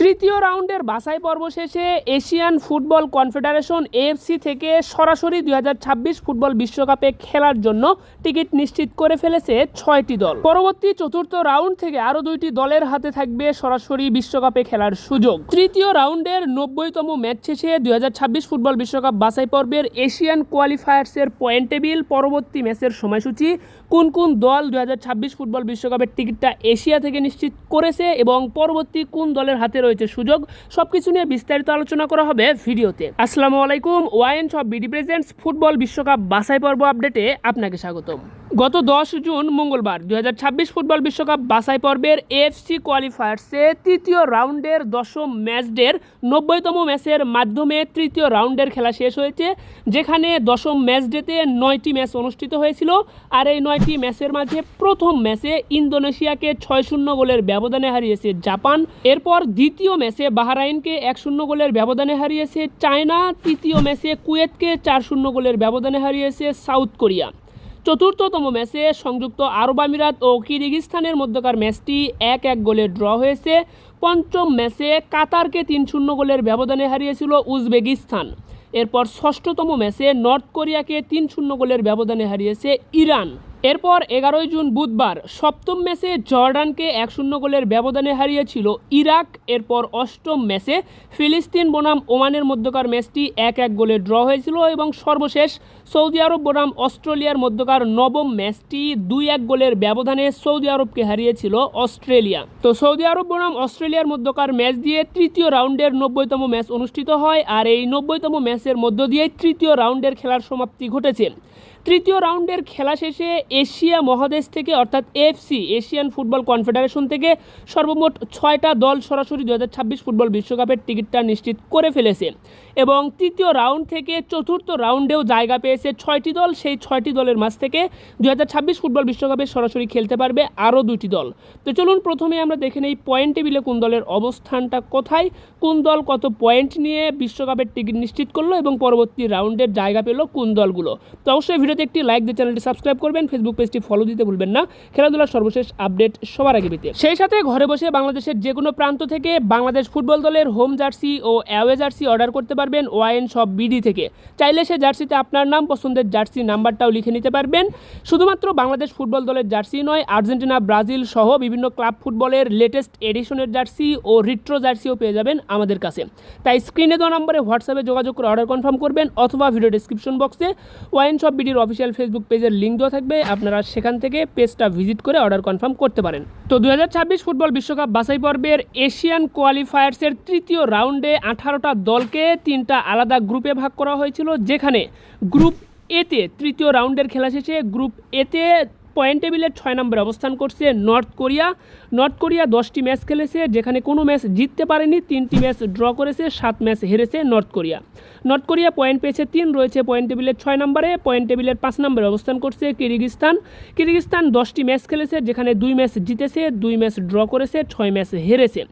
তৃতীয় রাউন্ডের বাছাই পর্ব শেষে এশিয়ান ফুটবল কনফেডারেশন এএফসি থেকে সরাসরি দু হাজার ছাব্বিশ ফুটবল বিশ্বকাপে খেলার জন্য টিকিট নিশ্চিত করে ফেলেছে ছয়টি দল। পরবর্তী চতুর্থ রাউন্ড থেকে আরও দুইটি দলের হাতে থাকবে সরাসরি বিশ্বকাপে খেলার সুযোগ। তৃতীয় রাউন্ডের নব্বইতম ম্যাচ শেষে দুই হাজার ছাব্বিশ ফুটবল বিশ্বকাপ বাছাই পর্বের এশিয়ান কোয়ালিফায়ার্সের পয়েন্ট টেবিল পরবর্তী ম্যাচের সময়সূচি, কোন কোন দল দুই হাজার ছাব্বিশ ফুটবল বিশ্বকাপের টিকিটটা এশিয়া থেকে নিশ্চিত করেছে এবং পরবর্তী কোন দলের হাতে রয়েছে সুযোগ, সবকিছু নিয়ে বিস্তারিত আলোচনা করা হবে ভিডিওতে। আসসালামু আলাইকুম ওয়াইন সব বিডি প্রেজেন্টস ফুটবল বিশ্বকাপ বাছাই পর্ব আপডেটে আপনাকে স্বাগতম। গত দশ জুন মঙ্গলবার দু হাজার ছাব্বিশ ফুটবল বিশ্বকাপ বাছাই পর্বের এএফসি কোয়ালিফায়ার্সে তৃতীয় রাউন্ডের দশম ম্যাচডের নব্বইতম ম্যাচের মাধ্যমে তৃতীয় রাউন্ডের খেলা শেষ হয়েছে, যেখানে দশম ম্যাচ ডেতে নয়টি ম্যাচ অনুষ্ঠিত হয়েছিল আর এই নয়টি ম্যাচের মাঝে প্রথম ম্যাচে ইন্দোনেশিয়াকে ছয় শূন্য গোলের ব্যবধানে হারিয়েছে জাপান, এরপর দ্বিতীয় ম্যাচে বাহরাইনকে এক শূন্য গোলের ব্যবধানে হারিয়েছে চায়না, তৃতীয় ম্যাচে কুয়েতকে চার শূন্য গোলের ব্যবধানে হারিয়েছে সাউথ কোরিয়া। চতুর্থতম ম্যাচে সংযুক্ত আরব আমিরাত ও কিরগিস্তানের মধ্যকার ম্যাচটি এক এক গোলে ড্র হয়েছে। পঞ্চম ম্যাচে কাতারকে তিন শূন্য গোলের ব্যবধানে হারিয়েছিল উজবেকিস্তান। এরপর ষষ্ঠতম ম্যাচে নর্থ কোরিয়াকে তিন শূন্য গোলের ব্যবধানে হারিয়েছে ইরান। এরপর এগারোই জুন বুধবার সপ্তম ম্যাচে জর্ডানকে এক শূন্য গোলের ব্যবধানে হারিয়েছিল ইরাক। এরপর অষ্টম ম্যাচে ফিলিস্তিন বনাম ওমানের মধ্যকার ম্যাচটি এক এক গোলে ড্র হয়েছিল এবং সর্বশেষ সৌদি আরব বনাম অস্ট্রেলিয়ার মধ্যকার নবম ম্যাচটি দুই এক গোলের ব্যবধানে সৌদি আরবকে হারিয়েছিল অস্ট্রেলিয়া। তো সৌদি আরব বনাম অস্ট্রেলিয়ার মধ্যকার ম্যাচ দিয়ে তৃতীয় রাউন্ডের নব্বইতম ম্যাচ অনুষ্ঠিত হয় আর এই নব্বইতম ম্যাচের মধ্য দিয়ে তৃতীয় রাউন্ডের খেলার সমাপ্তি ঘটেছে। তৃতীয় রাউন্ডের খেলা শেষে এশিয়া মহাদেশ থেকে, অর্থাৎ এফসি এশিয়ান ফুটবল কনফেডারেশন থেকে সর্বমোট ছয়টা দল সরাসরি দু হাজার ছাব্বিশ ফুটবল বিশ্বকাপের টিকিটটা নিশ্চিত করে ফেলেছে। এবং তৃতীয় রাউন্ড থেকে চতুর্থ রাউন্ডেও জায়গা পেয়েছে ছয়টি দল, সেই ছয়টি দলের মাঝ থেকে দু হাজার ছাব্বিশ ফুটবল বিশ্বকাপে সরাসরি খেলতে পারবে আরও দুটি দল। তো চলুন প্রথমে আমরা দেখে নেই পয়েন্ট টেবিলে কোন দলের অবস্থানটা কোথায়, কোন দল কত পয়েন্ট নিয়ে বিশ্বকাপের টিকিট নিশ্চিত করল এবং পরবর্তী রাউন্ডের জায়গা পেল কোন দলগুলো। তো অবশ্যই ভিডিওতে একটি লাইক দিয়ে চ্যানেলটি সাবস্ক্রাইব করবেন ফেসবুক পেজটি ফলো দিতে ভুলবেন না। খেলাধুলার সর্বশেষ আপডেট সবার আগে পেতে। সেই সাথে ঘরে বসে বাংলাদেশের যে কোনো প্রান্ত থেকে বাংলাদেশ ফুটবল দলের হোম জার্সি ও অ্যাওয়ে জার্সি অর্ডার করতে পারবেন ওয়াইন সব বিডি থেকে। চাইলে সে জার্সিতে আপনার নাম, পছন্দের জার্সি নাম্বারটাও লিখে নিতে পারবেন। শুধুমাত্র বাংলাদেশ ফুটবল দলের জার্সি নয়, আর্জেন্টিনা, ব্রাজিল সহ বিভিন্ন ক্লাব ফুটবলের লেটেস্ট এডিশনের জার্সি ও রিট্রো জার্সিও পেয়ে যাবেন আমাদের কাছে। তাই স্ক্রিনে দেওয়া নম্বরে হোয়াটসঅ্যাপে যোগাযোগ করে অর্ডার কনফার্ম করবেন অথবা ভিডিও ডিসক্রিপশন বক্সে ওয়াইন শপ বিডির অফিসিয়াল ফেসবুক পেজের লিঙ্ক দেওয়া থাকবে। আপনারা সেখান থেকে পেজটা ভিজিট করে অর্ডার কনফার্ম করতে পারেন। তো দু হাজার ছাব্বিশ ফুটবল বিশ্বকাপ বাছাই পর্বের এশিয়ান কোয়ালিফায়ার্সের তৃতীয় রাউন্ডে আঠারোটা দলকে তিনটা আলাদা গ্রুপে ভাগ করা হয়েছিল, যেখানে গ্রুপ এতে তৃতীয় রাউন্ডের খেলা শেষে গ্রুপ এতে পয়েন্ট টেবিলের ছয় নম্বরে অবস্থান করছে নর্থ কোরিয়া। নর্থ কোরিয়া দশটি ম্যাচ খেলেছে, যেখানে কোনো ম্যাচ জিততে পারেনি, তিনটি ম্যাচ ড্র করেছে, সাত ম্যাচ হেরেছে North Korea. North Korea point পেয়েছে তিন, রয়েছে পয়েন্ট টেবিলের ছয় নম্বরে। পয়েন্ট টেবিলের পাঁচ নম্বরে অবস্থান করছে কিরগিস্তান কিরগিস্তান দশটি ম্যাচ খেলেছে, যেখানে দুই ম্যাচ জিতেছে, দুই ম্যাচ ড্র করেছে, ছয় ম্যাচ হেরেছে।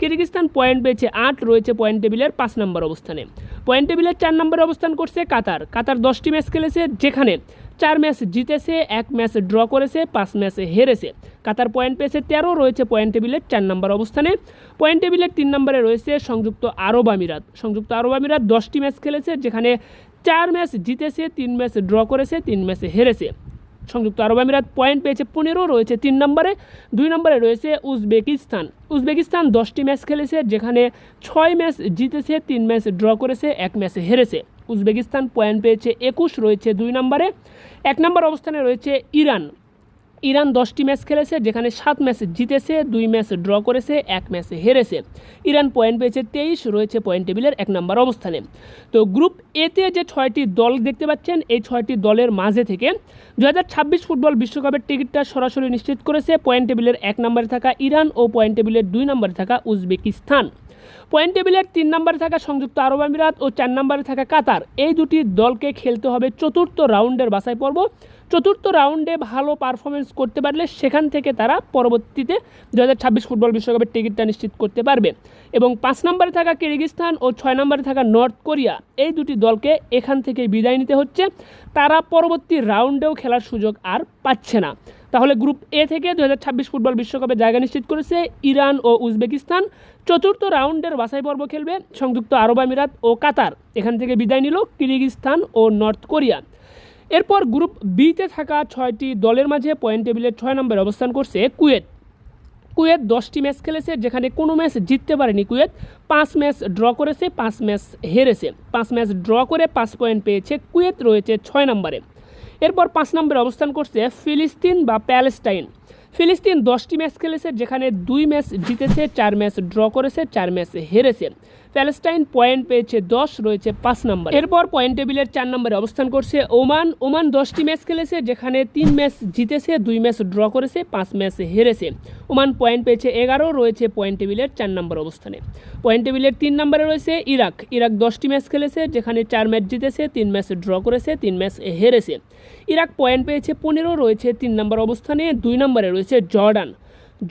কিরগিস্তান পয়েন্ট পেয়েছে আট, রয়েছে পয়েন্ট টেবিলের পাঁচ নম্বর অবস্থানে। পয়েন্ট টেবিলের চার নম্বরে অবস্থান করছে কাতার। কাতার দশটি ম্যাচ খেলেছে, যেখানে চার ম্যাচ জিতেছে, এক ম্যাচ ড্র করেছে, পাঁচ ম্যাচ হেরেছে। কাতার পয়েন্ট পেয়েছে তেরো, রয়েছে পয়েন্ট টেবিলের চার নম্বর অবস্থানে। পয়েন্ট টেবিলের তিন নম্বরে রয়েছে সংযুক্ত আরব আমিরাত। সংযুক্ত আরব আমিরাত দশটি ম্যাচ খেলেছে, যেখানে চার ম্যাচ জিতেছে, তিন ম্যাচ ড্র করেছে, তিন ম্যাচে হেরেছে। সংযুক্ত আরব আমিরাত পয়েন্ট পেয়েছে পনেরো, রয়েছে তিন নম্বরে। দুই নম্বরে রয়েছে উজবেকিস্তান। উজবেকিস্তান দশটি ম্যাচ খেলেছে, যেখানে ছয় ম্যাচ জিতেছে, তিন ম্যাচ ড্র করেছে, এক ম্যাচে হেরেছে। উজবেকিস্তান পয়েন্ট পেয়েছে একুশ, রয়েছে দুই নম্বরে। এক নম্বর অবস্থানে রয়েছে ইরান। ইরান দশটি ম্যাচ খেলেছে, যেখানে সাত ম্যাচ জিতেছে, দুই ম্যাচ ড্র করেছে, এক ম্যাচে হেরেছে। ইরান পয়েন্ট পেয়েছে তেইশ, রয়েছে পয়েন্ট টেবিলের এক নম্বর অবস্থানে। তো গ্রুপ এতে যে ছয়টি দল দেখতে পাচ্ছেন, এই ছয়টি দলের মাঝে থেকে দু হাজার ছাব্বিশ ফুটবল বিশ্বকাপের টিকিটটা সরাসরি নিশ্চিত করেছে। পয়েন্ট টেবিলের এক নম্বরে থাকা ইরান ও পয়েন্ট টেবিলের দুই নম্বরে থাকা উজবেকিস্তান। পয়েন্ট টেবিলের তিন নম্বরে থাকা সংযুক্ত আরব আমিরাত ও চার নম্বরে থাকা কাতার। এই দুটি দলকে খেলতে হবে চতুর্থ রাউন্ডের বাছাই পর্ব। চতুর্থ রাউন্ডে ভালো পারফরমেন্স করতে পারলে সেখান থেকে তারা পরবর্তীতে দু হাজার ছাব্বিশ ফুটবল বিশ্বকাপের টিকিটটা নিশ্চিত করতে পারবে। এবং পাঁচ নম্বরে থাকা কিরগিস্তান ও ছয় নম্বরে থাকা নর্থ কোরিয়া। এই দুটি দলকে এখান থেকে বিদায় নিতে হচ্ছে। তারা পরবর্তী রাউন্ডেও খেলার সুযোগ আর পাচ্ছে না। তাহলে গ্রুপ এ থেকে দু হাজার ছাব্বিশ ফুটবল বিশ্বকাপে জায়গা নিশ্চিত করেছে ইরান ও উজবেকিস্তান। চতুর্থ রাউন্ডের বাছাই পর্ব খেলবে সংযুক্ত আরব আমিরাত ও কাতার। এখান থেকে বিদায় নিল কিরগিজস্তান ও নর্থ কোরিয়া। এরপর গ্রুপ বিতে থাকা ছয়টি দলের মাঝে পয়েন্ট টেবিলের ছয় নম্বরে অবস্থান করছে কুয়েত। কুয়েত দশটি ম্যাচ খেলেছে, যেখানে কোনো ম্যাচ জিততে পারেনি কুয়েত। পাঁচ ম্যাচ ড্র করেছে, পাঁচ ম্যাচ হেরেছে। পাঁচ ম্যাচ ড্র করে পাঁচ পয়েন্ট পেয়েছে কুয়েত, রয়েছে ছয় নম্বরে। এরপর পাঁচ নম্বরে অবস্থান করছে ফিলিস্তিন বা প্যালেস্টাইন। ফিলিস্তিন দশটি ম্যাচ খেলেছে, যেখানে দুই ম্যাচ জিতেছে, চার ম্যাচ ড্র করেছে, চার ম্যাচ হেরেছে। প্যালেস্টাইন পয়েন্ট পেয়েছে দশ, রয়েছে পাঁচ নম্বর। এরপর পয়েন্ট টেবিলের চার নম্বরে অবস্থান করছে ওমান। ওমান দশটি ম্যাচ খেলেছে, যেখানে তিন ম্যাচ জিতেছে, দুই ম্যাচ ড্র করেছে, পাঁচ ম্যাচ হেরেছে। ওমান পয়েন্ট পেয়েছে এগারো, রয়েছে পয়েন্ট টেবিলের চার নম্বর অবস্থানে। পয়েন্ট টেবিলের তিন নম্বরে রয়েছে ইরাক। ইরাক দশটি ম্যাচ খেলেছে, যেখানে চার ম্যাচ জিতেছে, তিন ম্যাচ ড্র করেছে, তিন ম্যাচ হেরেছে। ইরাক পয়েন্ট পেয়েছে পনেরো, রয়েছে তিন নম্বর অবস্থানে, দুই নম্বরে রয়েছে জর্ডান।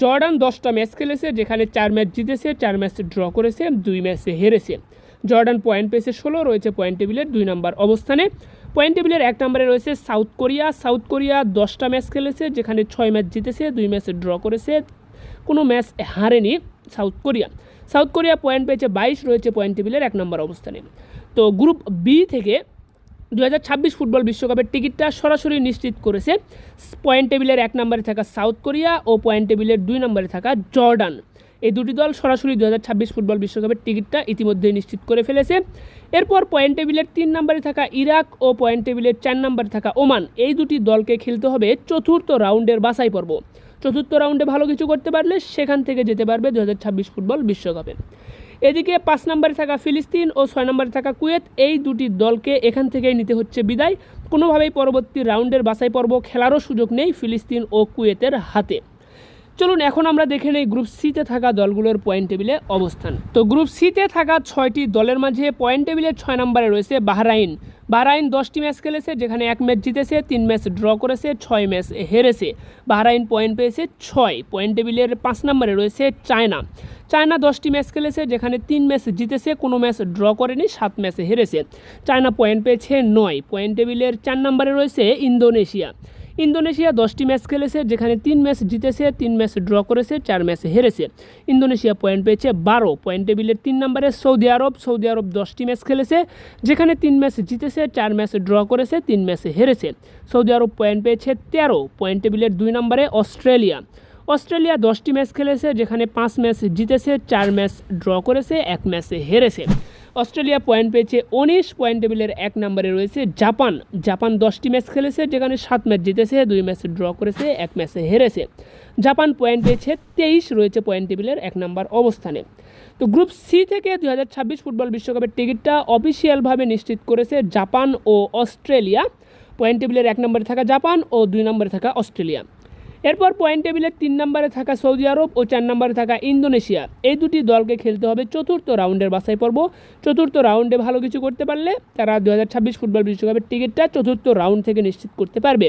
জর্ডান দশটা ম্যাচ খেলেছে, যেখানে চার ম্যাচ জিতেছে, চার ম্যাচ ড্র করেছে, দুই ম্যাচে হেরেছে। জর্ডান পয়েন্ট পেয়েছে ষোলো, রয়েছে পয়েন্ট টেবিলের দুই নম্বর অবস্থানে। পয়েন্ট টেবিলের এক নম্বরে রয়েছে সাউথ কোরিয়া। সাউথ কোরিয়া দশটা ম্যাচ খেলেছে, যেখানে ছয় ম্যাচ জিতেছে, দুই ম্যাচে ড্র করেছে, কোনো match হারেনি South Korea. South Korea point পেয়েছে বাইশ, রয়েছে পয়েন্ট টেবিলের এক নম্বর অবস্থানে। তো গ্রুপ বি থেকে দু হাজার ছাব্বিশ ফুটবল বিশ্বকাপের টিকিটটা সরাসরি নিশ্চিত করেছে। পয়েন্ট টেবিলের এক নম্বরে থাকা সাউথ কোরিয়া ও পয়েন্ট টেবিলের দুই নম্বরে থাকা জর্ডান। এই দুটি দল সরাসরি দু হাজার ছাব্বিশ ফুটবল বিশ্বকাপের টিকিটটা ইতিমধ্যেই নিশ্চিত করে ফেলেছে। এরপর পয়েন্ট টেবিলের তিন নম্বরে থাকা ইরাক ও পয়েন্ট টেবিলের চার নম্বরে থাকা ওমান। এই দুটি দলকে খেলতে হবে চতুর্থ রাউন্ডের বাছাই পর্ব। চতুর্থ রাউন্ডে ভালো কিছু করতে পারলে সেখান থেকে যেতে পারবে দু হাজার ছাব্বিশ ফুটবল বিশ্বকাপে। এদিকে পাঁচ নম্বরে থাকা ফিলিস্তিন ও ছয় নম্বরে থাকা কুয়েত, এই দুটি দলকে এখান থেকেই নিতে হচ্ছে বিদায়। কোনোভাবেই পরবর্তী রাউন্ডের বাছাই পর্ব খেলারও সুযোগ নেই ফিলিস্তিন ও কুয়েতের হাতে। চলুন এখন আমরা দেখে নেই গ্রুপ সিতে থাকা দলগুলোর পয়েন্ট টেবিলে অবস্থান। তো গ্রুপ সিতে থাকা ছয়টি দলের মাঝে পয়েন্ট টেবিলের ছয় নম্বরে রয়েছে বাহরাইন। বাহরাইন দশটি ম্যাচ খেলেছে, যেখানে এক ম্যাচ জিতেছে, তিন ম্যাচ ড্র করেছে, ছয় ম্যাচ হেরেছে। বাহরাইন পয়েন্ট পেয়েছে ছয়। পয়েন্ট টেবিলের পাঁচ নম্বরে রয়েছে চায়না। চায়না দশটি ম্যাচ খেলেছে, যেখানে তিন ম্যাচ জিতেছে, কোনো ম্যাচ ড্র করেনি, সাত ম্যাচে হেরেছে। চায়না পয়েন্ট পেয়েছে নয়। পয়েন্ট টেবিলের চার নম্বরে রয়েছে ইন্দোনেশিয়া। ইন্দোনেশিয়া দশটি ম্যাচ খেলেছে, যেখানে তিন ম্যাচ জিতেছে, তিন ম্যাচ ড্র করেছে, চার ম্যাচ হেরেছে। ইন্দোনেশিয়া পয়েন্ট পেয়েছে বারো। পয়েন্ট টেবিলের তিন নম্বরে সৌদি আরব। সৌদি আরব দশটি ম্যাচ খেলেছে, যেখানে তিন ম্যাচ জিতেছে, চার ম্যাচ ড্র করেছে, তিন ম্যাচ হেরেছে। সৌদি আরব পয়েন্ট পেয়েছে তেরো। পয়েন্ট টেবিলের দুই নম্বরে অস্ট্রেলিয়া। অস্ট্রেলিয়া দশটি ম্যাচ খেলেছে, যেখানে পাঁচ ম্যাচ জিতেছে, চার ম্যাচ ড্র করেছে, এক ম্যাচে হেরেছে। অস্ট্রেলিয়া পয়েন্ট পেয়েছে উনিশ পয়েন্ট টেবিলের এক নম্বরে রয়েছে জাপান। জাপান দশটি ম্যাচ খেলেছে, যেখানে সাত ম্যাচ জিতেছে, দুই ম্যাচ ড্র করেছে, এক ম্যাচে হেরেছে। জাপান পয়েন্ট পেয়েছে তেইশ, রয়েছে পয়েন্ট টেবিলের এক নম্বর অবস্থানে। তো গ্রুপ সি থেকে দু হাজার ছাব্বিশ ফুটবল বিশ্বকাপের টিকিটটা অফিসিয়ালভাবে নিশ্চিত করেছে জাপান ও অস্ট্রেলিয়া। পয়েন্ট টেবিলের এক নম্বরে থাকা জাপান ও দুই নম্বরে থাকা অস্ট্রেলিয়া। এরপর পয়েন্ট টেবিলে তিন নম্বরে থাকা সৌদি আরব ও চার নম্বরে থাকা ইন্দোনেশিয়া। এই দুটি দলকে খেলতে হবে চতুর্থ রাউন্ডের বাছাই পর্ব। চতুর্থ রাউন্ডে ভালো কিছু করতে পারলে তারা দু হাজার ছাব্বিশ ফুটবল বিশ্বকাপের টিকিটটা চতুর্থ রাউন্ড থেকে নিশ্চিত করতে পারবে।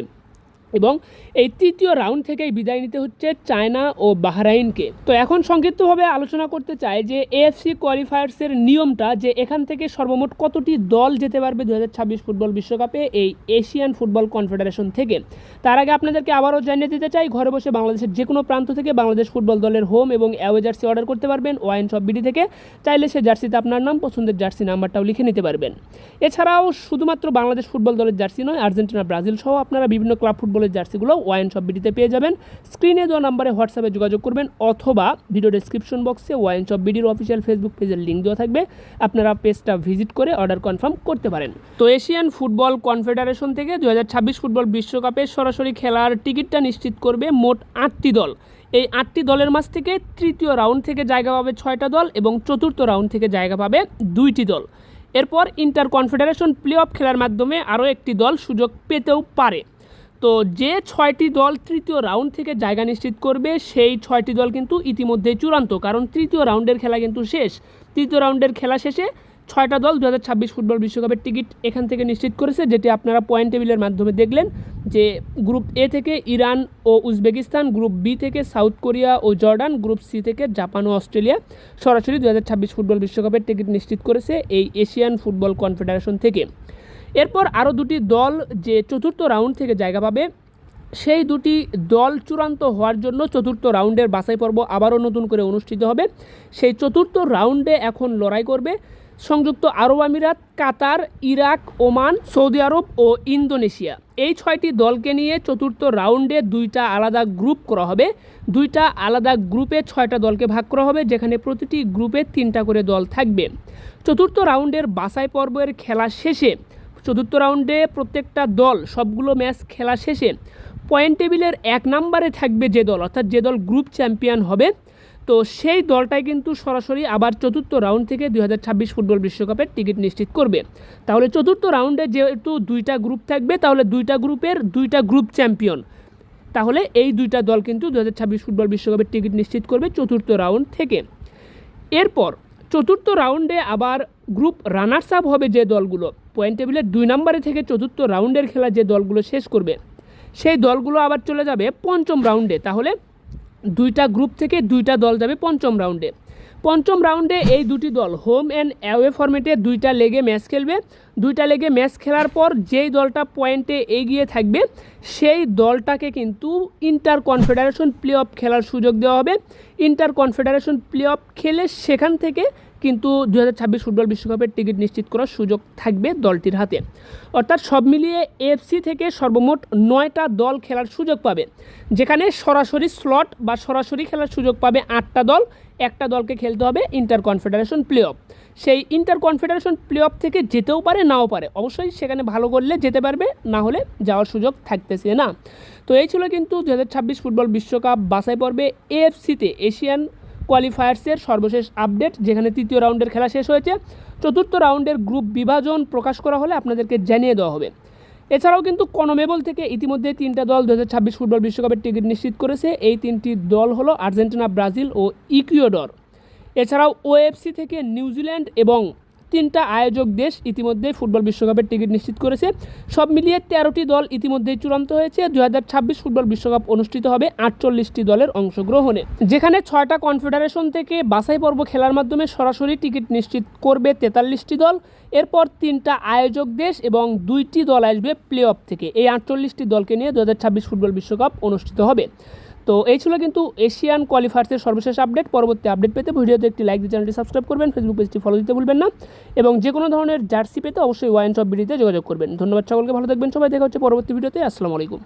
এবং এই তৃতীয় রাউন্ড থেকেই বিদায় নিতে হচ্ছে চায়না ও বাহরাইনকে। তো এখন সংক্ষিপ্তভাবে আলোচনা করতে চাই যে এএফসি কোয়ালিফায়ার্সের নিয়মটা যে এখান থেকে সর্বমোট কতটি দল যেতে পারবে দু হাজার ছাব্বিশ ফুটবল বিশ্বকাপে এই এশিয়ান ফুটবল কনফেডারেশন থেকে। তার আগে আপনাদেরকে আবারও জানিয়ে দিতে চাই, ঘরে বসে বাংলাদেশের যে কোনো প্রান্ত থেকে বাংলাদেশ ফুটবল দলের হোম এবং অ্যাওয়ে জার্সি অর্ডার করতে পারবেন। ওয়াইন শপ বিডি থেকে। চাইলে সে জার্সিতে আপনার নাম, পছন্দের জার্সি নাম্বারটাও লিখে নিতে পারবেন। এছাড়াও শুধুমাত্র বাংলাদেশ ফুটবল দলের জার্সি নয়, আর্জেন্টিনা, ব্রাজিল সহ আপনারা বিভিন্ন ক্লাব ফুটবলের জার্সিগুলো ওয়াইন শপ বিডিতে পেয়ে যাবেন। স্ক্রিনে দেওয়া নাম্বারে হোয়াটসঅ্যাপে যোগাযোগ করবেন অথবা ভিডিও ডেসক্রিপশন বক্সে ওয়াইন শপ বিডির অফিসিয়াল ফেসবুক পেজের লিঙ্ক দেওয়া থাকবে। আপনারা পেজটা ভিজিট করে অর্ডার কনফার্ম করতে পারেন। তো এশিয়ান ফুটবল কনফেডারেশন থেকে দু হাজার ছাব্বিশ ফুটবল বিশ্বকাপে সরাসরি খেলার টিকিটটা নিশ্চিত করবে মোট আটটি দল। এই আটটি দলের মাঝ থেকে তৃতীয় রাউন্ড থেকে জায়গা পাবে ছয়টা দল এবং চতুর্থ রাউন্ড থেকে জায়গা পাবে দুইটি দল। এরপর ইন্টার কনফেডারেশন প্লে অফ খেলার মাধ্যমে আরও একটি দল সুযোগ পেতেও পারে। তো যে ছয়টি দল তৃতীয় রাউন্ড থেকে জায়গা নিশ্চিত করবে, সেই ছয়টি দল কিন্তু ইতিমধ্যেই চূড়ান্ত। কারণ তৃতীয় রাউন্ডের খেলা কিন্তু শেষ। তৃতীয় রাউন্ডের খেলা শেষে ছয়টা দল দু হাজার ছাব্বিশ ফুটবল বিশ্বকাপের টিকিট এখান থেকে নিশ্চিত করেছে, যেটি আপনারা পয়েন্ট টেবিলের মাধ্যমে দেখলেন যে গ্রুপ এ থেকে ইরান ও উজবেকিস্তান গ্রুপ বি থেকে সাউথ কোরিয়া ও জর্ডান গ্রুপ সি থেকে জাপান ও অস্ট্রেলিয়া সরাসরি দু হাজার ছাব্বিশ ফুটবল বিশ্বকাপের টিকিট নিশ্চিত করেছে এই এশিয়ান ফুটবল কনফেডারেশন থেকে। এরপর আরও দুটি দল যে চতুর্থ রাউন্ড থেকে জায়গা পাবে, সেই দুটি দল চূড়ান্ত হওয়ার জন্য চতুর্থ রাউন্ডের বাছাই পর্ব আবারও নতুন করে অনুষ্ঠিত হবে। সেই চতুর্থ রাউন্ডে এখন লড়াই করবে সংযুক্ত আরব আমিরাত, Qatar, Iraq, Oman, Saudi Arab ও ইন্দোনেশিয়া। এই ছয়টি দলকে নিয়ে চতুর্থ রাউন্ডে দুইটা আলাদা গ্রুপ করা হবে। দুইটা আলাদা গ্রুপে ছয়টা দলকে ভাগ করা হবে, যেখানে প্রতিটি গ্রুপে তিনটা করে দল থাকবে। চতুর্থ রাউন্ডের বাছাই পর্বের খেলা শেষে চতুর্থ রাউন্ডে প্রত্যেকটা দল সবগুলো ম্যাচ খেলা শেষে পয়েন্ট টেবিলের এক নম্বরে থাকবে যে দল, অর্থাৎ যে দল গ্রুপ চ্যাম্পিয়ন হবে। তো সেই দলটাই কিন্তু সরাসরি আবার চতুর্থ রাউন্ড থেকে দু হাজার ছাব্বিশ ফুটবল বিশ্বকাপের টিকিট নিশ্চিত করবে। তাহলে চতুর্থ রাউন্ডে যেহেতু দুইটা গ্রুপ থাকবে, তাহলে দুইটা গ্রুপের দুইটা গ্রুপ চ্যাম্পিয়ন। তাহলে এই দুইটা দল কিন্তু দু হাজার ছাব্বিশ ফুটবল বিশ্বকাপের টিকিট নিশ্চিত করবে চতুর্থ রাউন্ড থেকে। এরপর চতুর্থ রাউন্ডে আবার গ্রুপ রানার্স আপ হবে যে দলগুলো। পয়েন্ট টেবিলের দুই নম্বরে থেকে চতুর্থ রাউন্ডের খেলা যে দলগুলো শেষ করবে, সেই দলগুলো আবার চলে যাবে পঞ্চম রাউন্ডে। তাহলে দুইটা গ্রুপ থেকে দুইটা দল যাবে পঞ্চম রাউন্ডে। পঞ্চম রাউন্ডে এই দুটি দল হোম অ্যান্ড অ্যাওয়ে ফরম্যাটে দুইটা লেগে ম্যাচ খেলবে। দুইটা লেগে ম্যাচ খেলার পর যেই দলটা পয়েন্টে এগিয়ে থাকবে, সেই দলটাকে কিন্তু ইন্টার কনফেডারেশন প্লে অফ খেলার সুযোগ দেওয়া হবে। ইন্টার কনফেডারেশন প্লে অফ খেলে সেখান থেকে কিন্তু দু হাজার ছাব্বিশ ফুটবল বিশ্বকাপের টিকিট নিশ্চিত করার সুযোগ থাকবে দলটির হাতে। অর্থাৎ সব মিলিয়ে এফসি থেকে সর্বমোট নয়টা দল খেলার সুযোগ পাবে। যেখানে সরাসরি স্লট বা সরাসরি খেলার সুযোগ পাবে আটটা দল, একটা দলকে খেলতে হবে ইন্টার কনফেডারেশন প্লে অফ। সেই ইন্টার কনফেডারেশন প্লে অফ থেকে যেতেও পারে, নাও পারে। অবশ্যই সেখানে ভালো করলে যেতে পারবে, না হলে যাওয়ার সুযোগ থাকতেছে না। তো এই ছিল কিন্তু দু হাজার ছাব্বিশ ফুটবল বিশ্বকাপ বাছাই পর্বে এএফসিতে এশিয়ান কোয়ালিফায়ার্সের সর্বশেষ আপডেট যেখানে তৃতীয় রাউন্ডের খেলা শেষ হয়েছে। চতুর্থ রাউন্ডের গ্রুপ বিভাজন প্রকাশ করা হলে আপনাদেরকে জানিয়ে দেওয়া হবে। এছাড়াও কিন্তু কনমেবল থেকে ইতিমধ্যে তিনটা দল দু হাজার ছাব্বিশ ফুটবল বিশ্বকাপের টিকিট নিশ্চিত করেছে। এই তিনটি দল হলো আর্জেন্টিনা, ব্রাজিল ও ইকুয়েডর। এছাড়াও ওএফসি থেকে নিউজিল্যান্ড এবং তিনটা আয়োজক দেশ ইতিমধ্যে ফুটবল বিশ্বকাপের টিকিট নিশ্চিত করেছে। সব মিলিয়ে তেরোটি দল ইতিমধ্যেই চূড়ান্ত হয়েছে। দু হাজার ছাব্বিশ ফুটবল বিশ্বকাপ অনুষ্ঠিত হবে আটচল্লিশটি দলের অংশগ্রহণে। যেখানে ছয়টা কনফেডারেশন থেকে বাছাই পর্ব খেলার মাধ্যমে সরাসরি টিকিট নিশ্চিত করবে তেতাল্লিশটি দল। এরপর তিনটা আয়োজক দেশ এবং দুইটি দল আসবে প্লে অফ থেকে। এই আটচল্লিশটি দলকে নিয়ে দু হাজার ছাব্বিশ ফুটবল বিশ্বকাপ অনুষ্ঠিত হবে। তো এই ছিল কিন্তু এশিয়ান কোয়ালিফায়ার্সের সর্বশেষ আপডেট পরবর্তী আপডেট পেতে ভিডিওতে একটি লাইক দিয়ে চ্যানেলটি সাবস্ক্রাইব করবেন ফেসবুক পেজটি ফলো দিতে ভুলবেন না। এবং যে কোনো ধরনের জার্সি পেতে অবশ্যই ওয়াইন শপ বিডিতে যোগাযোগ করবেন। ধন্যবাদ সকলকে, ভালো থাকবেন সবাই, দেখা হচ্ছে পরবর্তী ভিডিওতে। আসসালামু আলাইকুম।